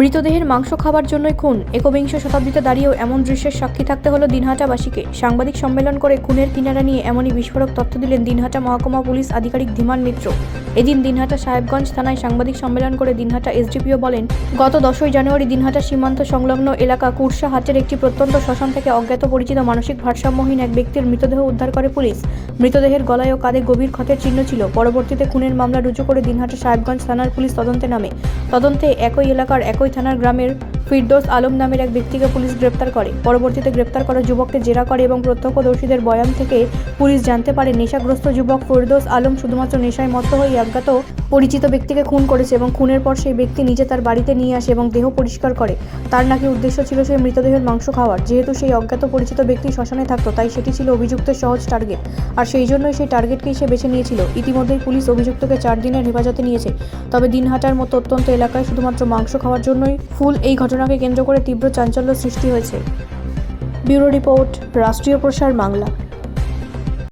মৃতদেহের মাংস খাবার জন্যই খুন। একবিংশ শতাব্দীতে দাঁড়িয়েও এমন দৃশ্যের সাক্ষী থাকতে হলো দিনহাটাবাসীকে সাংবাদিক সম্মেলন করে খুনের কিনারা নিয়ে এমনই বিস্ফোরক তথ্য দিলেন দিনহাটা মহকুমা পুলিশ আধিকারিক ধীমান মিত্র। এদিন দিনহাটা সাহেবগঞ্জ থানায় সাংবাদিক সম্মেলন করে দিনহাটা এসডিপিও বলেন, গত দশই জানুয়ারি দিনহাটা সীমান্ত সংলগ্ন এলাকা কুরসা হাটের একটি প্রত্যন্ত শ্মশান থেকে অজ্ঞাত পরিচিত মানসিক ভারসাম্যহীন এক ব্যক্তির মৃতদেহ উদ্ধার করে পুলিশ। মৃতদেহের গলায় ও কাঁধে গভীর ক্ষতের চিহ্ন ছিল। পরবর্তীতে খুনের মামলা রুজু করে দিনহাটা সাহেবগঞ্জ থানার পুলিশ তদন্তে নামে। তদন্তে একই এলাকার একই থানার গ্রামের ফিরদোস আলম নামের এক ব্যক্তিকে পুলিশ গ্রেপ্তার করে। পরবর্তীতে গ্রেপ্তার করা যুবককে জেরা করে এবং প্রত্যক্ষদর্শীদের বয়ান থেকে পুলিশ জানতে পারে, নেশাগ্রস্ত যুবক ফিরদোস আলম শুধুমাত্র নেশায় মত্ত হয়ে অজ্ঞাত পরিচিত ব্যক্তিকে খুন করেছে এবং খুনের পর সেই ব্যক্তি নিজে তার বাড়িতে নিয়ে আসে এবং দেহ পরিষ্কার করে। তার নাকি উদ্দেশ্য ছিল সেই মৃতদেহের মাংস খাওয়ার। যেহেতু সেই অজ্ঞাত পরিচিত ব্যক্তি শ্মশানে থাকতো, তাই সেটি ছিল অভিযুক্তের সহজ টার্গেট। আর সেই জন্যই সেই টার্গেটকেই সে বেছে নিয়েছিল। ইতিমধ্যেই পুলিশ অভিযুক্তকে চার দিনের হেফাজতে নিয়েছে। তবে দিনহাটার মতো অত্যন্ত এলাকায় শুধুমাত্র মাংস খাওয়ার জন্যই ফুল এই ঘটনাকে কেন্দ্র করে তীব্র চাঞ্চল্য সৃষ্টি হয়েছে। ব্যুরো রিপোর্ট, রাষ্ট্রীয় প্রসার বাংলা।